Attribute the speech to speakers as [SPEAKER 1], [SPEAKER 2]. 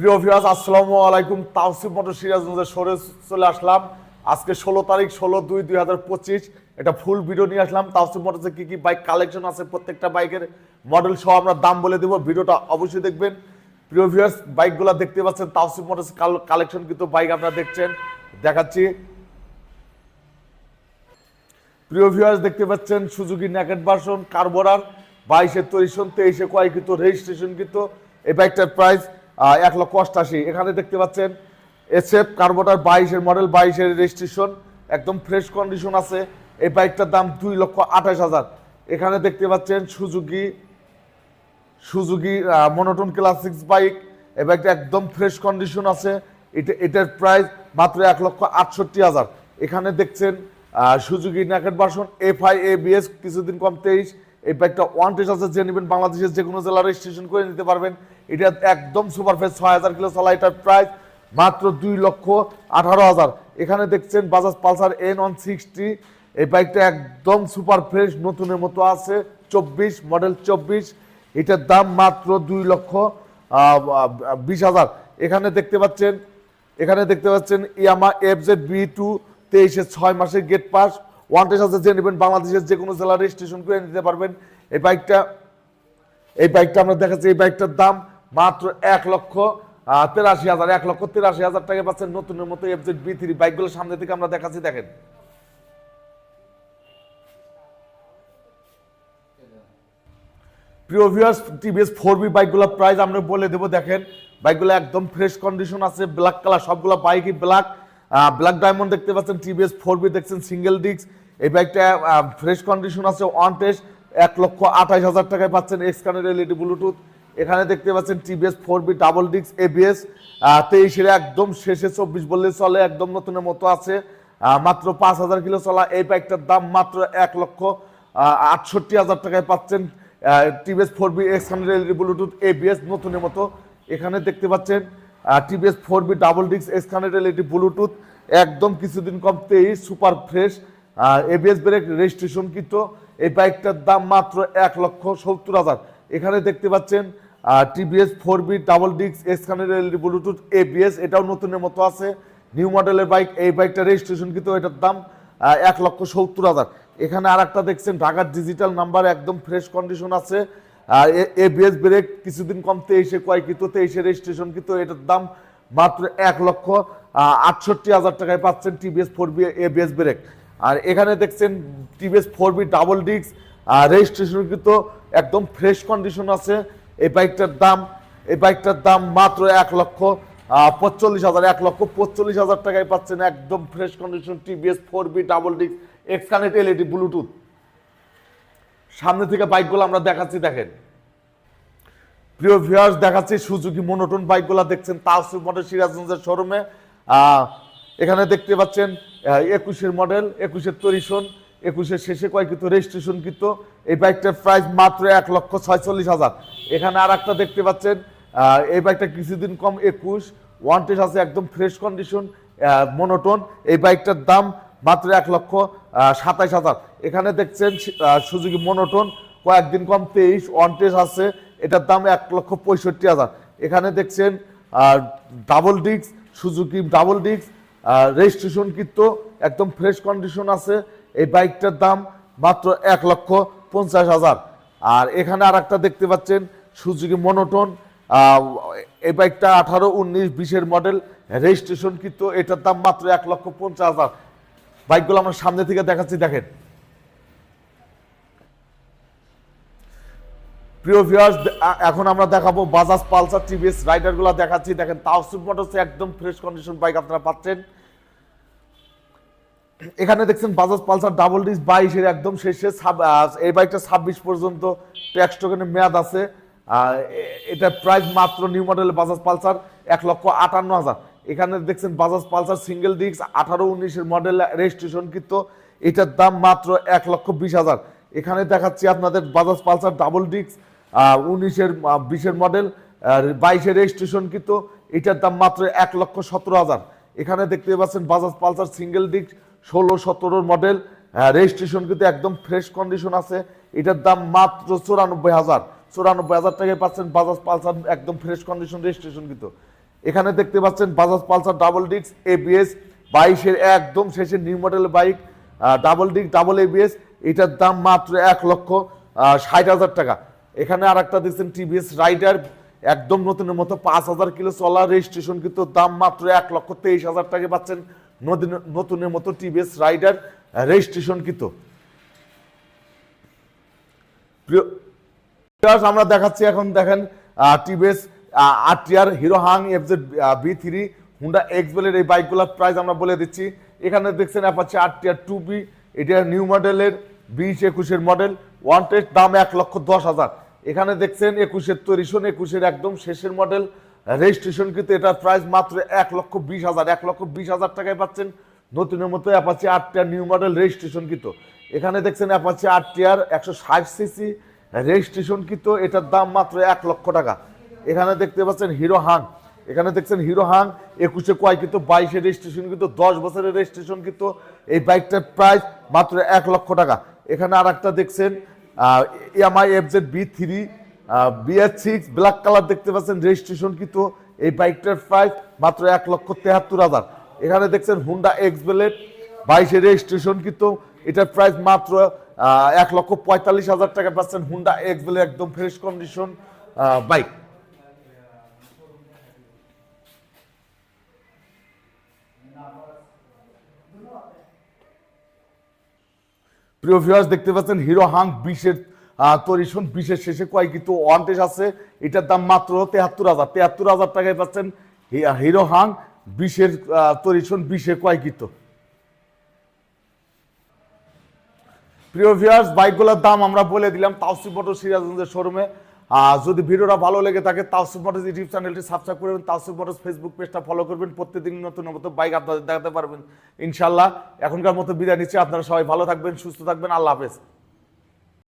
[SPEAKER 1] প্রিয় ভিউয়ার্স আসসালামু আলাইকুম। তাওসিফ মোটর সিরাজগঞ্জের সরে চলে আসলাম। আজকে ষোলো তারিখ, ষোলো দুই দুই হাজার পঁচিশ। এটা ফুল ভিডিও নিয়ে আসলাম। তাওসিফ মোটরসে কী কী বাইক কালেকশন আছে, প্রত্যেকটা বাইকের মডেল সহ আমরা দাম বলে দেবো। ভিডিওটা অবশ্যই দেখবেন। প্রিয় ভিউয়ার্স বাইকগুলো দেখতে পাচ্ছেন, তাওসিফ মোটরস কালেকশন কিন্তু বাইক আপনারা দেখছেন। দেখাচ্ছি। প্রিয় ভিউয়ার্স দেখতে পাচ্ছেন সুজুকি ন্যাকেট ভার্সন কার্বোরার বাইশে তৈরিশন তেইশে কিন্তু রেজিস্ট্রেশন কিন্তু। এই বাইকটার প্রাইস এক লক্ষ অষ্টাশি। এখানে দেখতে পাচ্ছেন এসএফ কার্বোটার বাইশের মডেল বাইশের রেজিস্ট্রেশন একদম ফ্রেশ কন্ডিশন আছে। এই বাইকটার দাম দুই লক্ষ আঠাশ হাজার। এখানে দেখতে পাচ্ছেন Suzuki Suzuki monotone classics bike এই বাইকটা একদম ফ্রেশ কন্ডিশন আছে। এটা, এটার প্রাইস মাত্র এক লক্ষ আটষট্টি হাজার। এখানে দেখছেন Suzuki naked version F I A BS কিছুদিন কম তেইশ। এই বাইকটা ওয়ান টেস্ট আছে, যে নেবেন বাংলাদেশের যে কোনো জেলা রেজিস্ট্রেশন করে নিতে পারবেন। এটা একদম সুপার ফেস ছয় হাজার কিলো চলা, এটার প্রাইস মাত্র দুই লক্ষ আঠারো হাজার। এখানে দেখছেন Bajaj Pulsar N one sixty এই বাইকটা একদম সুপার ফ্রেশ নতুনের মতো আছে, চব্বিশ মডেল চব্বিশ। এটার দাম মাত্র দুই লক্ষ বিশ হাজার। এখানে দেখতে পাচ্ছেন, এখানে দেখতে পাচ্ছেন Yamaha F Z B two তেইশে ছয় মাসের গেট পাস ওয়ান টেস্ট আছে, যে নেবেন বাংলাদেশের যে কোনো জেলা রেজিস্ট্রেশন করে নিতে পারবেন। এই বাইকটা এই বাইকটা আমরা দেখাচ্ছি, এই বাইকটার দাম মাত্র এক লক্ষ তেরাশি হাজার, এক লক্ষ তেরাশি হাজার টাকা পাচ্ছেন নতুনের মতো এফ জেড বি থ্রি বাইকগুলো সামনে থেকে আমরা দেখাচ্ছি, দেখেন। প্রিয় ভিউয়ার্স টিভিএস ফোর বি বাইকগুলোর প্রাইস আমরা বলে দেবো, দেখেন। বাইকগুলো একদম ফ্রেশ কন্ডিশন আছে ব্ল্যাক কালার সবগুলো বাইকই ব্ল্যাক ব্ল্যাক ডায়মন্ড দেখতে পাচ্ছেন টিভিএস ফোর বি দেখছেন সিঙ্গেল ডিস্ক এই বাইকটা ফ্রেশ কন্ডিশন আছে ওয়ান টেস্ট এক লক্ষ আঠাশ হাজার টাকায় পাচ্ছেন এক্সকানের এলইডি ব্লুটুথ এখানে দেখতে পাচ্ছেন TVS four V double disc ABS তেইশের একদম শেষে চব্বিশ বললে চলে, একদম নতুনের মতো আছে। মাত্র পাঁচ হাজার কিলো চলা এই বাইকটার দাম মাত্র এক লক্ষ আটষট্টি হাজার টাকায় পাচ্ছেন TVS four V X hundred Bluetooth ABS নতুনের মতো। এখানে দেখতে পাচ্ছেন TVS four V double disc X hundred LED Bluetooth একদম কিছুদিন কম তেইশ super fresh ABS brake registration এই বাইকটার দাম মাত্র এক লক্ষ সত্তর হাজার। এখানে দেখতে পাচ্ছেন TVS four V double disc X hundred LED Bluetooth ABS এটাও নতুনের মতো আছে। নিউ মডেলের বাইক এই বাইকটা রেজিস্ট্রেশন কিন্তু এটার দাম এক লক্ষ সত্তর হাজার। এখানে আর একটা দেখছেন, ঢাকার ডিজিটাল নাম্বার একদম ফ্রেশ কন্ডিশন আছে। আর এবিএস ব্রেক কিছুদিন কম তেইশে কয় কিন্তু তেইশে রেজিস্ট্রেশন কিন্তু এটার দাম মাত্র এক লক্ষ আটষট্টি হাজার টাকায় পাচ্ছেন TVS four V ABS brake আর এখানে দেখছেন TVS four V double disc registration কিন্তু একদম ফ্রেশ কন্ডিশন আছে। এই বাইকটার দাম, এই বাইকটার দাম মাত্র এক লক্ষ পঁচল্লিশ হাজার, এক লক্ষ পঁচল্লিশ হাজার টাকায় পাচ্ছেন একদম fresh condition TVS four V double disc Xconnect LED Bluetooth সামনে থেকে বাইকগুলো আমরা দেখাচ্ছি, দেখেন। প্রিয় ভিউয়ার্স দেখাচ্ছি সুজুকি মনোটন বাইকগুলো দেখছেন তাওসিফ মডেল সিরাজগঞ্জের শোরুমে এখানে দেখতে পাচ্ছেন একুশের মডেল একুশের তরিশন একুশের শেষে কয় কিন্তু রেজিস্ট্রেশন কিন্তু এই বাইকটার প্রাইস মাত্র এক লক্ষ ছয়চল্লিশ হাজার। এখানে আর একটা দেখতে পাচ্ছেন এই বাইকটা কিছুদিন কম একুশ ওয়ান টেস্ট আছে, একদম ফ্রেশ কন্ডিশন মনোটন এই বাইকটার দাম মাত্র এক লক্ষ সাতাইশ হাজার। এখানে দেখছেন সুজুকি মনোটন কয়েকদিন কম তেইশ ওয়ান টেস্ট আছে, এটার দাম এক লক্ষ পঁয়ষট্টি হাজার। এখানে দেখছেন double disc Suzuki double disc registration কিন্তু একদম ফ্রেশ কন্ডিশন আছে। এই বাইকটার দাম মাত্র এক লক্ষ পঞ্চাশ হাজার। আর এখানে আর একটা দেখতে পাচ্ছেন, সুজুকি মনোটন এই বাইকটা আঠারো, উনিশ, বিশের মডেল রেজিস্ট্রেশন কিন্তু এটার দাম মাত্র এক লক্ষ পঞ্চাশ হাজার। বাইকগুলো আমরা সামনে থেকে দেখাচ্ছি, দেখেন। প্রিয় ভিউয়ার্স এখন আমরা দেখাবো বাজাজ পালসার টিভিএস রাইডারগুলো দেখাচ্ছি। দেখেন তাওসিফ মোটরসে একদম ফ্রেশ কন্ডিশন বাইক আপনারা পাচ্ছেন। এখানে দেখছেন বাজাজ পালসার ডাবল ডিস বাইশের একদম শেষে এই বাইকটা ছাব্বিশ পর্যন্ত ট্যাক্স টোকেনের মেয়াদ আছে। এটা প্রাইস মাত্র নিউ মডেলের বাজাজ পালসার এক লক্ষ আটান্ন হাজার। এখানে দেখছেন বাজাজ পালসার সিঙ্গেল ডিস্ক আঠারো উনিশের মডেল রেজিস্ট্রেশন কিন্তু এটার দাম মাত্র এক লক্ষ বিশ হাজার। এখানে দেখাচ্ছি আপনাদের বাজাজ পালসার ডাবল ডিস্ক উনিশের বিশের মডেল বাইশের রেজিস্ট্রেশন কিন্তু এটার দাম মাত্র এক লক্ষ সতেরো হাজার। এখানে দেখতে পাচ্ছেন বাজাজ পালসার সিঙ্গেল ডিস্ক ষোলো, সতেরোর মডেল রেজিস্ট্রেশন কিন্তু একদম ফ্রেশ কন্ডিশন আছে। এটার দাম মাত্র চুরানব্বই হাজার। চুরানব্বই হাজার টাকায় পাচ্ছেন বাজাজ পালসার একদম ফ্রেশ কন্ডিশন রেজিস্ট্রেশন কিন্তু। এখানে দেখতে পাচ্ছেন বাজাজ পালসার ডাবল ডিক্স এবিএস বাইশের একদম শেষে নিউ মডেল বাইক ডাবল ডিক্স ডাবল এবিএস এটার দাম মাত্র এক লক্ষ ষাট হাজার টাকা। এখানে আর একটা দেখছেন টিভিএস রাইডার একদম নতুনের মতো পাঁচ হাজার কিলো চলা রেজিস্ট্রেশন কিন্তু দাম মাত্র এক লক্ষ তেইশ হাজার টাকা পাচ্ছেন নতুন- নতুনের মতো টিভিএস রাইডার রেজিস্ট্রেশন কিন্তু। আমরা দেখাচ্ছি এখন দেখেন TVS RTR Hero Hang FZ V three Honda এক্স বেলের এই বাইকগুলোর প্রাইস আমরা বলে দিচ্ছি। এখানে দেখছেন অ্যাপাচি আরটিআর টু বি এটা নিউ মডেলের বিশ একুশের মডেল ওয়ান টেস্ট দাম এক লক্ষ দশ হাজার। এখানে দেখছেন একুশের তৈরিশন, একুশের একদম শেষের মডেল রেজিস্ট্রেশন কিন্তু এটার প্রাইস মাত্র এক লক্ষ বিশ হাজার, এক লক্ষ বিশ হাজার টাকায় পাচ্ছেন। নতুনের মতো Apache RTR new model registration কিন্তু। এখানে দেখছেন অ্যাপাচি আরটিআর একশো ষাট সিসি রেজিস্ট্রেশন কিন্তু এটার দাম মাত্র এক লক্ষ টাকা। এখানে দেখতে পাচ্ছেন হিরো হাং। এখানে দেখছেন হিরো হাং, একুশে কয় কিন্তু, বাইশে রেজিস্ট্রেশন কিন্তু, দশ বছরের রেজিস্ট্রেশন কিন্তু। এই বাইকটার প্রাইস মাত্র এক লক্ষ টাকা। এখানে আর একটা দেখছেন MI F Z, V, three BS six, black colour দেখতে পাচ্ছেন, রেজিস্ট্রেশন কিন্তু এই বাইকটার প্রাইস মাত্র এক লক্ষ তেহাত্তর হাজার। এখানে দেখছেন হুন্ডা এক্স বেলেট বাইশে রেজিস্ট্রেশন কিন্তু এটার প্রাইস মাত্র এক লক্ষ পঁয়তাল্লিশ হাজার টাকা পাচ্ছেন হুন্ডা এক্স বেলে একদম ফ্রেশ কন্ডিশন বাইক। প্রিয় ভিউয়ার্স দেখতে পাচ্ছেন হিরো হাং বিশের তরিশন বিশের শেষে কয় কিন্তু ওয়ান্টেজ আছে। এটার দাম মাত্র তেহাত্তর হাজার। তেহাত্তর হাজার টাকায় পাচ্ছেন হিরো হাং বিশের তরিশন বিশে কয় কিন্তু প্রিয় ভিউয়ার্স বাইকগুলোর দাম আমরা বলে দিলাম তাওসিফ মোটর সিরাজগঞ্জের শোরুমে যদি ভিডিওটা ভালো লেগে থাকে, তাওসিফ মোটরস ইউটিউব চ্যানেলটি সাবস্ক্রাইব করবেন তাওসিফ মোটরস ফেসবুক পেজটা ফলো করবেন, প্রত্যেকদিন নতুন নতুন বাইক আপনাদের দেখাতে পারবেন। ইনশাল্লাহ এখনকার মতো বিদায় নিচ্ছি, আপনারা সবাই ভালো থাকবেন, সুস্থ থাকবেন, আল্লাহ হাফেজ।